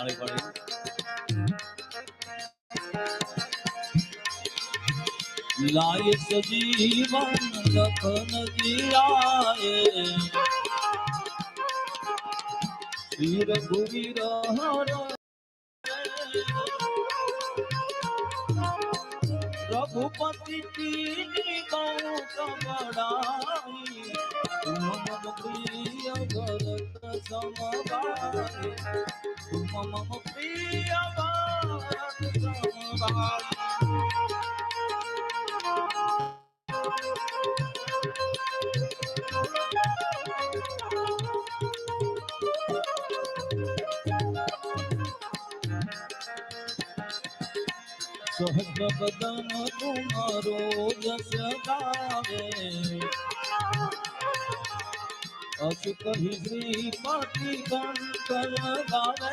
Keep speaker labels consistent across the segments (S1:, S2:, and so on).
S1: તાળી પાડી લાય સજીવન લખન જીરાએ શ્રી સહજ બદન તુમારો જસ ગાવે અસ કહી શ્રી ગણ કર ગાવે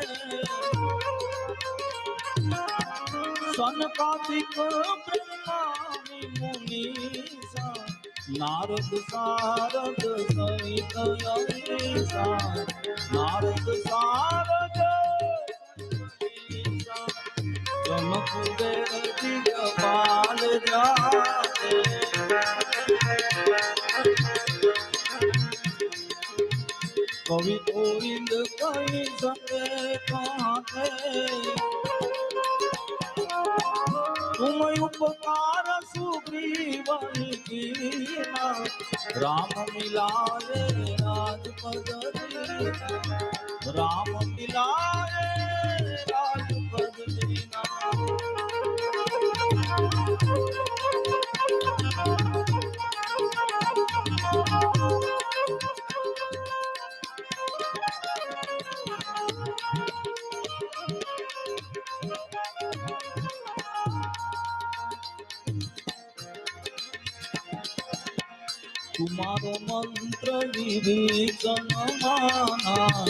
S1: સનકાદિક બ્રહ્માની મુનીસા નારદ સારદ સહિત અહીસા નારદ સારદ સહિત ચમક દિગપાલ જાતે કવિ ગોવિંદ કહી શકે કાંતે ઉપકાર સુગ્રીવના રામ મિલાય રાજપદ રામ મિલાય મંત્ર વિભીષણ માના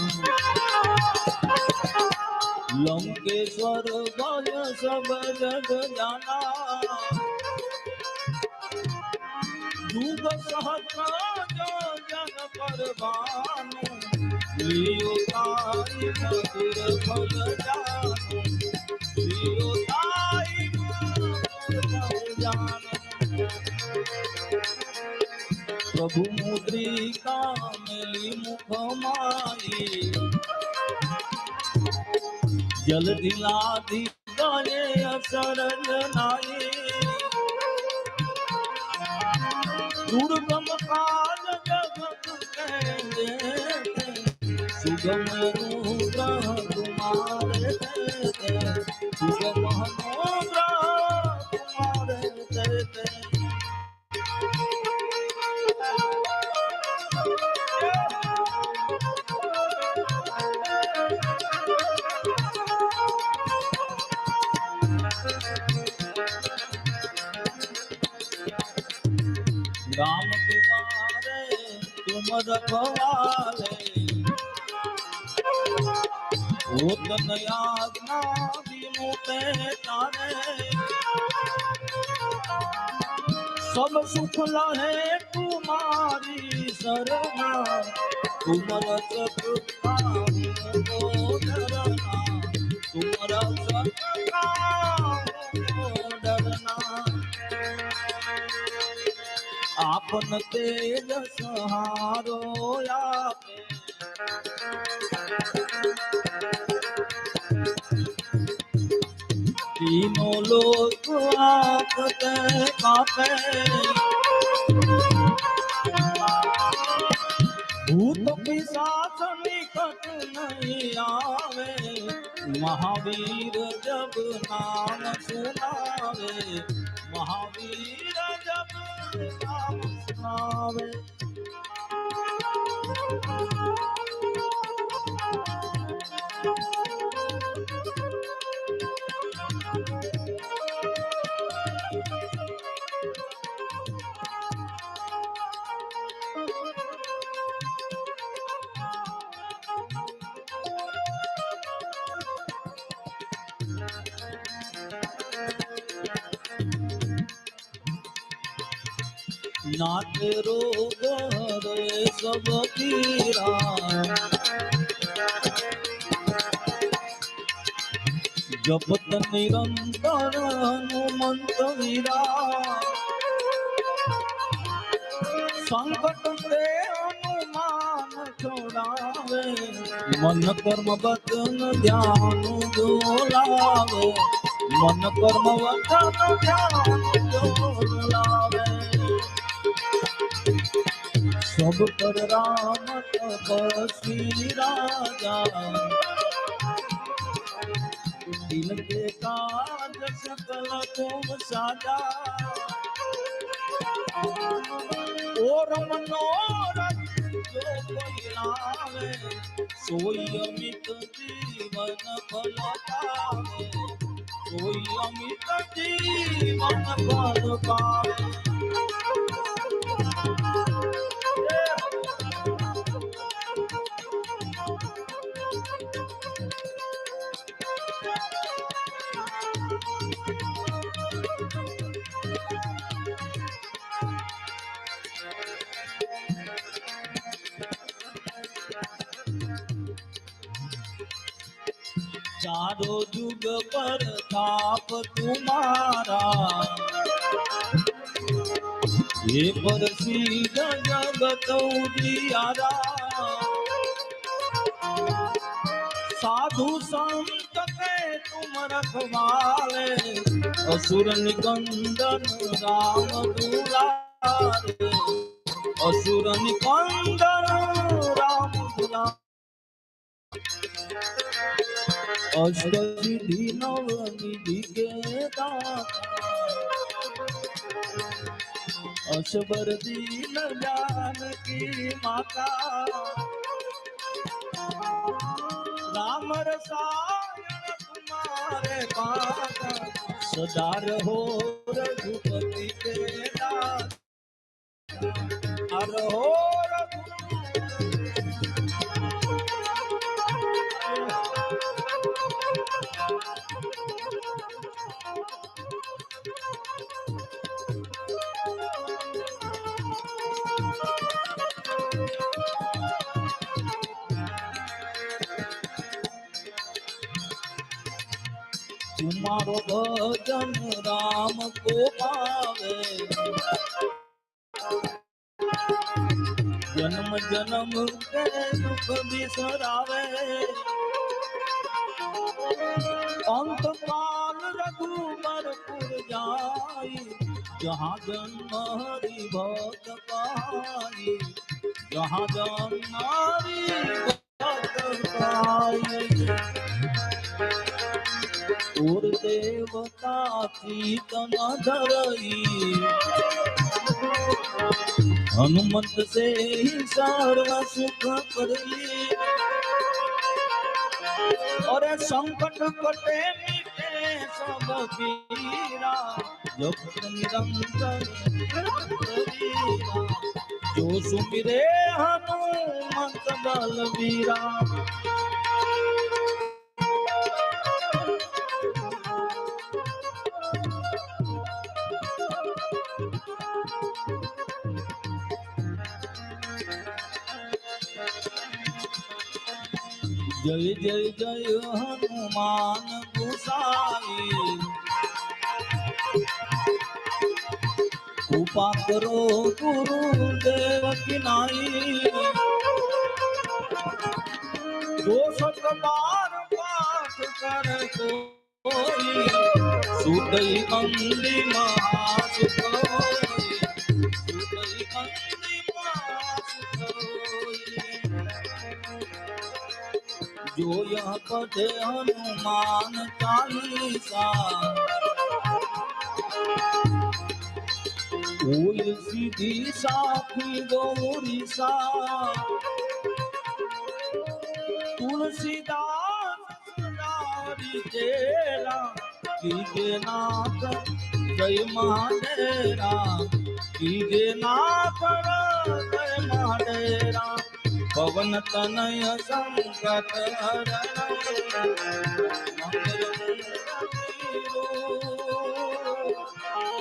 S1: લંકેશ્વર ભય સબ જગ જાના પ્રભુ મુદ્રિકા મેલી મુખમાઈ જલધિ લાધી ગયે અસર નાઈ દુર્ગમ કાલ જગત સુગમ રૂદ્ર રખવાલે ઉદન આજ્ઞા વિમુ પે તારે. સબ સુખ લહે તુમારી શરણા તુમર સકૃતા વિમુ ધરના તુમર સકૃતા આપન તેજ સહારો આપે. તીનો લોક આપતે કાપે. ભૂત પિશાચ નિકટ નહીં આવે. મહાવીર જબ નામ સુનાવે મહાવીર જપ નામ સુનાવે. નાથ રોગ હરે સબ પીરા જપત નિરંતર હનુમંત વીરા સંકટ તે હનુમાન છોડાવે મન કર્મ વચન ધ્યાન ડોલાવે મન કર્મ વચન ધ્યાન ડોલાવે સબ પર રામ તપસ્વી રાજા દિલ કે કાજ સકલ તુમ સાજા. ઓર મનો રજ જો કોઈ લાવે, સોય અમિત જીવન ફલ પાવે સોય અમિત જીવન ફલ પાવે મારો જુગ પર તાપ તુમારા. હે પરસી જગત ઉદિયારા સાધુ સંત કે તુમ રખવાલે અસુર નિકંદન રામ દુલારે. અસુર નિકંદન રામ દુલારે. અષ્ટવિધિ નવનિધિ કેતા અસબર દીન જાનકી માતા રામ રસાયણ તુમારે સદા રહો રઘુપતિ કેતા रहो रघुपति तुम्हारो भजन राम को पावे जन्म जन्म के दुख बिसरावे अंत काल रघुबरपुर जाई जहाँ जन्म हरि भक्त पाई जहाँ जन्म हरि भक्त पाई देवता कीर्तन धरई हनुमंत से ही सर्व सुख करई। और संकट कटे सब जो सुमिरे हनुमंत बलवीरा જય જય જય હનુમાન ગુસાઈ. કૃપા કરો ગુરુ દેવ કિનાઈ દોષક બાર પાઠ કર કોઈ સુદય અંદી પઠે હનુમાન ચાલીસા. ઓય સીધી સાખી ગૌરી સા તુલસીદાસ નારી ચેરા કીજે નાથ જય મહાડેરા જય મહાડેરા પવન તનય સંગત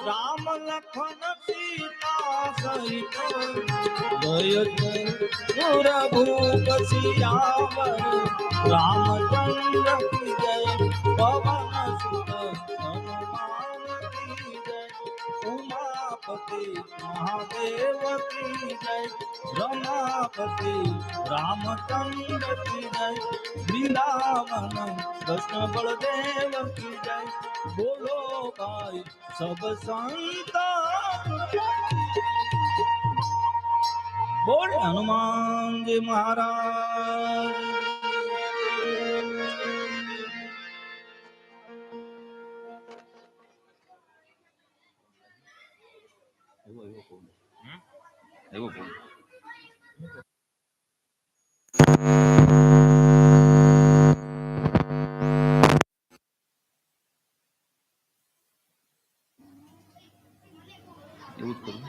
S1: રામ લખન સીતા સહિત ગય રઘુપ રામચંદ્ર પવન સુતા મહાદેવકી જય, રમાપતિ રામચંદ્ર કી જય વૃંદાવન કૃષ્ણ બળદેવ કી જય. બોલો ભાઈ, સબ સંત બોલ હનુમાનજી મહારાજ.
S2: એવું બોલ એવું જ કરું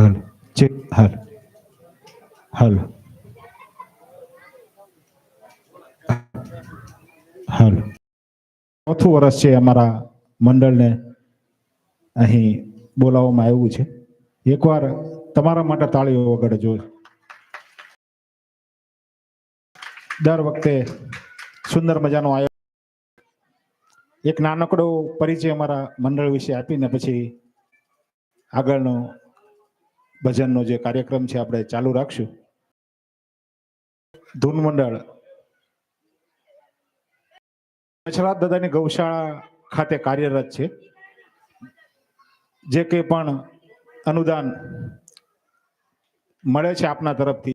S3: હાલ. ચેક, હાલો. હલો. હાલ. ચોથું વર્ષ છે અમારા મંડળને અહીં બોલાવવામાં આવ્યું છે. એકવાર તમારા માટે તાળીઓ વગર જો દર વખતે સુંદર મજાનો આયોજન એક નાનકડો પરિચય અમારા મંડળ વિશે આપીને પછી આગળનો ભજનનો જે કાર્યક્રમ છે, આપણે ચાલુ રાખશું. ધૂન મંડળ. પછલાદ દાદાની ગૌશાળા ખાતે કાર્યરત છે. જે કંઈ પણ અનુદાન મળે છે આપના તરફથી.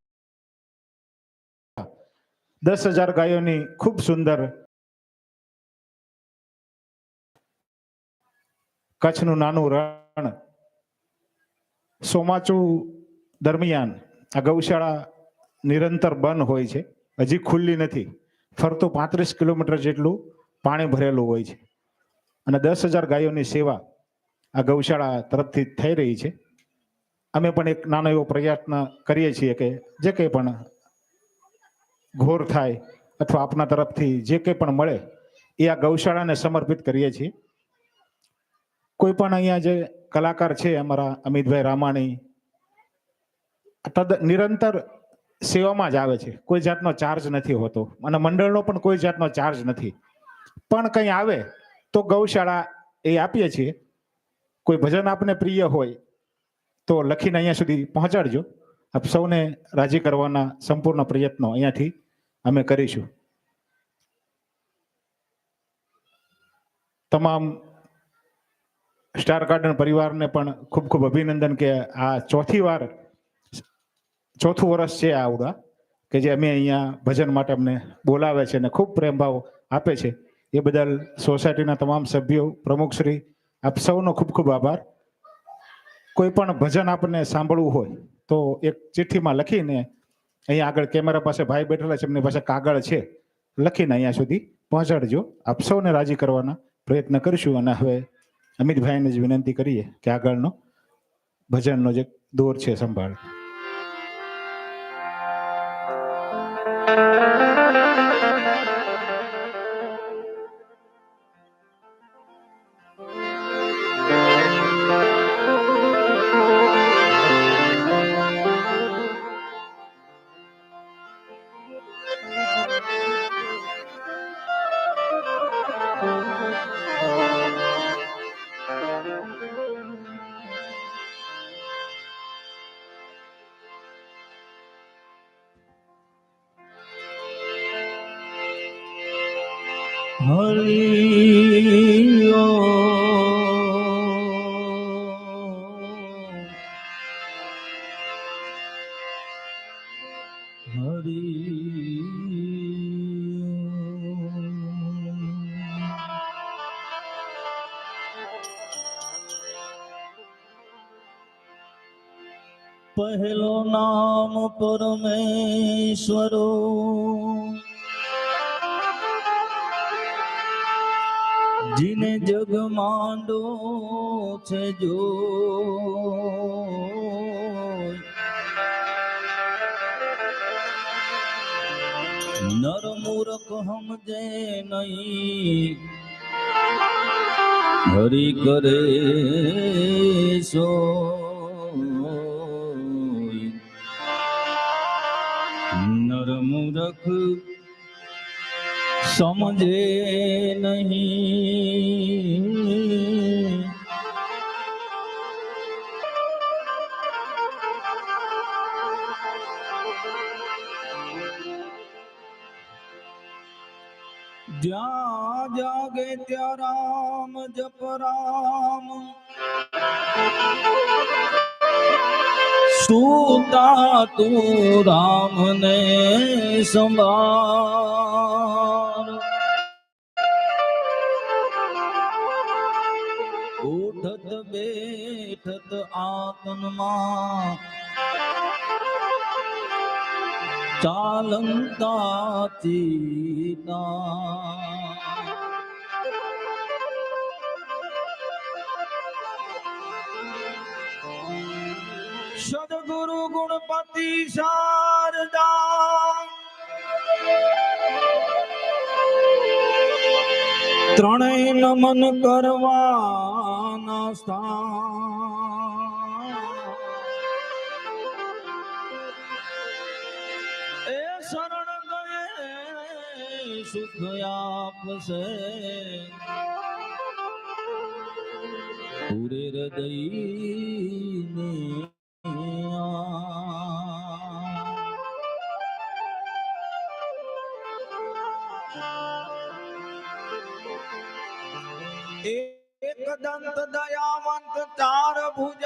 S3: દસ હજાર ગાયોની ખૂબ સુંદર કચ્છનું નાનું રણ ચોમાચું દરમિયાન આ ગૌશાળા નિરંતર બંધ હોય છે. હજી ખુલ્લી નથી. ફરતું પાંત્રીસ કિલોમીટર જેટલું પાણી ભરેલું હોય છે. અને દસ હજાર ગાયોની સેવા આ ગૌશાળા તરફથી થઈ રહી છે. અમે પણ એક નાનો એવો પ્રયત્ન કરીએ છીએ કે જે કંઈ પણ ઘોર થાય અથવા આપના તરફથી જે કંઈ પણ મળે એ આ ગૌશાળાને સમર્પિત કરીએ છીએ. કોઈ પણ અહીંયા જે કલાકાર છે અમારા અમિતભાઈ રામાણી, તદ નિરંતર સેવામાં જ આવે છે. કોઈ જાતનો ચાર્જ નથી હોતો અને મંડળનો પણ કોઈ જાતનો ચાર્જ નથી. પણ કંઈ આવે તો ગૌશાળા એ આપીએ છીએ. કોઈ ભજન આપને પ્રિય હોય તો લખીને અહીંયા સુધી પહોંચાડજો. આપ સૌને રાજી કરવાના સંપૂર્ણ પ્રયત્નો અહીંયાથી અમે કરીશું. તમામ સ્ટાર ગાર્ડન પરિવારને પણ ખૂબ ખૂબ અભિનંદન કે આ ચોથી વાર, ચોથું વર્ષ છે આ આવડા કે જે અમે અહીંયા ભજન માટે અમને બોલાવે છે અને ખૂબ પ્રેમભાવ આપે છે. એ બદલ સોસાયટીના તમામ સભ્યો, પ્રમુખશ્રી, આપ સૌનો ખૂબ ખૂબ આભાર. કોઈ પણ ભજન આપને સાંભળવું હોય, તો એક ચિઠ્ઠીમાં લખીને અહીંયા આગળ કેમેરા પાસે ભાઈ બેઠેલા છે, એમની પાસે કાગળ છે, લખીને અહીંયા સુધી પહોંચાડજો. આપ સૌને રાજી કરવાના પ્રયત્ન કરીશું અને હવે અમિતભાઈને જ વિનંતી કરીએ કે આગળનો ભજનનો જે દોર છે સંભાળ.
S1: પહેલો નામ પરમેશ્વરો. જીને જગ માંડો છે જો. નર મૂરખ સમજે નહીં. હરી કરે સો સમજે નહીં. જ્યાં જાગે ત્યાં રામ જપ રામ. સુતા તું રામને સંભાળ. આતનમાં ચાલંતા ચીતા સદગુરુ ગુણપતિ શારદા ત્રણેય નમન કરવાના સ્થાન સુખ આપશે પૂરે હૃદયને. એક દંત દયાવંત ચાર ભુજ